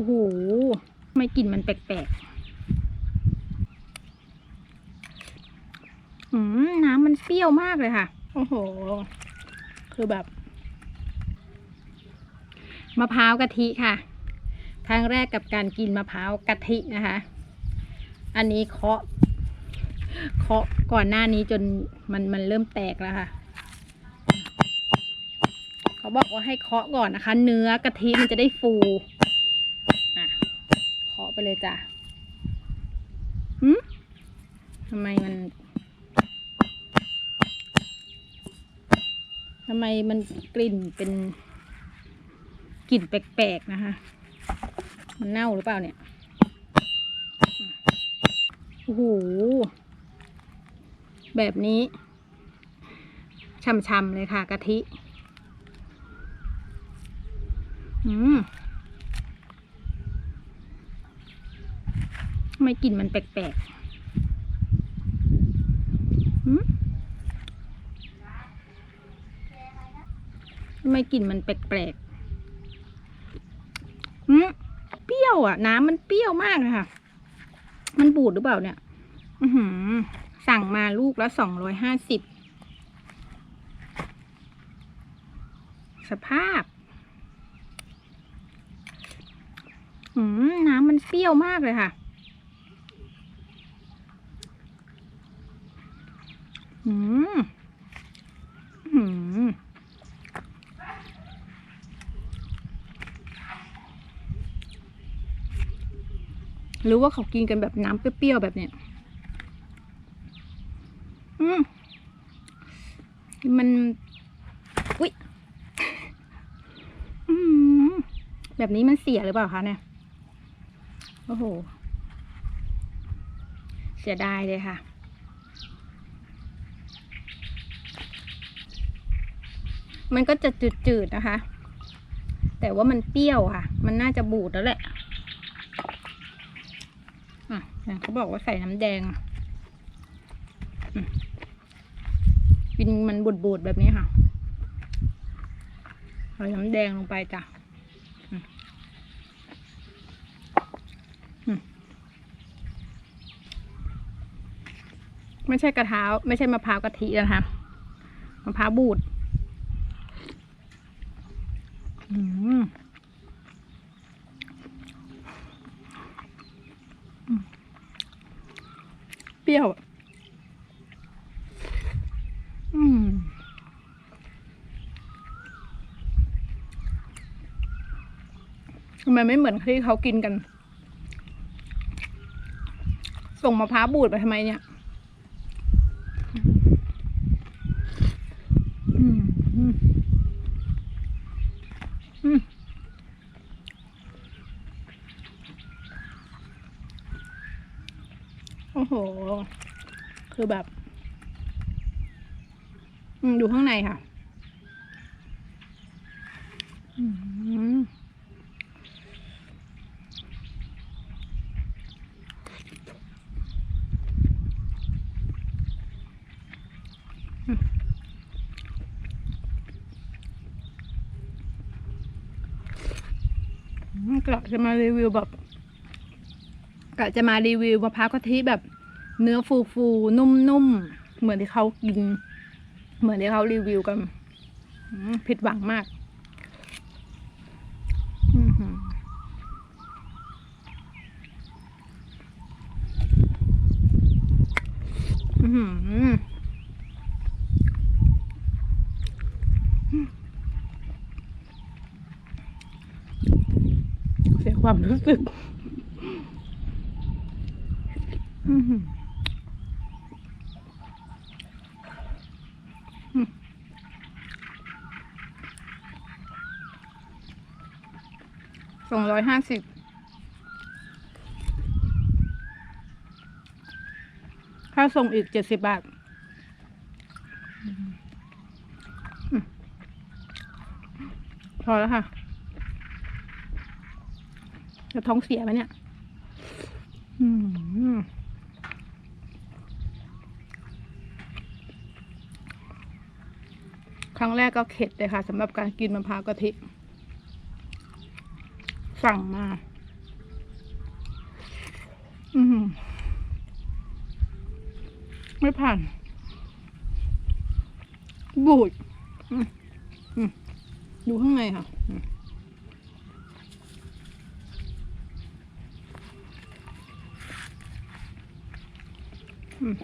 โอ้โหไม่กลิ่นมันแปลกๆ อืมน้ำมันเปรี้ยวมากเลยค่ะ โอ้โห คือแบบ มะพร้าวกะทิค่ะ ครั้งแรกกับการกินมะพร้าวกะทินะคะ อันนี้เคาะ เคาะก่อนหน้านี้จนมันมันเริ่มแตกแล้วค่ะเขาบอกว่าให้เคาะก่อนนะคะ เนื้อกะทิมันจะได้ฟู เคาะไปเลยจ้ะหืมทำไมมันทำไมมันกลิ่นเป็นกลิ่นแปลกๆนะคะ มันเน่าหรือเปล่าเนี่ย โอ้โห แบบนี้ช่ำๆเลยค่ะกะทิ อืมำไมกลิ่นมันแปลกๆทำไมกลิ่นมันแปลกๆหืมเปรี้ยวอะ น้ำมันเปรี้ยวมากค่ะ มันบูดหรือเปล่าเนี่ย อือสั่งมาลูกละสองร้อยห้าสิบ สภาพน้ำมันเปรี้ยวมากเลยค่ะ อืมอืมหรือว่าเขากินกันแบบน้ำเปรี้ยวๆแบบเนี้ย อืมมัน อุ๊ยอืมแบบนี้มันเสียหรือเปล่าคะเนี่ย โอ้โห เสียดายเลยค่ะ มันก็จะจืดๆนะคะ แต่ว่ามันเปรี้ยวค่ะ มันน่าจะบูดแล้วแหละอะเขาบอกว่าใส่น้ำแดงกินมันบูดๆแบบนี้ค่ะใส่น้ำแดงลงไปจ้ะไม่ใช่กระเท้าไม่ใช่มะพร้าวกะทินะคะมะพร้าวบูด อืมอืมเป รี้ยวอืมทำไมไม่เหมือนที่เขากินกัน ส่งมะพร้าวบูดไปทำไมเนี่ย อืมอืมอืม โอ้โห คือแบบอืมดูข้างในค่ะอืมอืมกะจะมารีวิวแบบกะจะมารีวิวมะพร้าวกะทิแบบ เนื้อฟูฟูๆนุ่มๆ เหมือนที่เขากิน เหมือนที่เขารีวิวกันผิดหวังมากเสียความรู้สึก อืม สองร้อยห้าสิบค่าส่งอีกเจ็ดสิบบาท พอแล้วค่ะ จะท้องเสียไหมเนี่ย อืม ครั้งแรกก็เข็ดเลยค่ะสำหรับการกินมะพร้าวกะทิ สั่งมา อืมไม่ผ่าน บูดดูข้างในค่ะอืม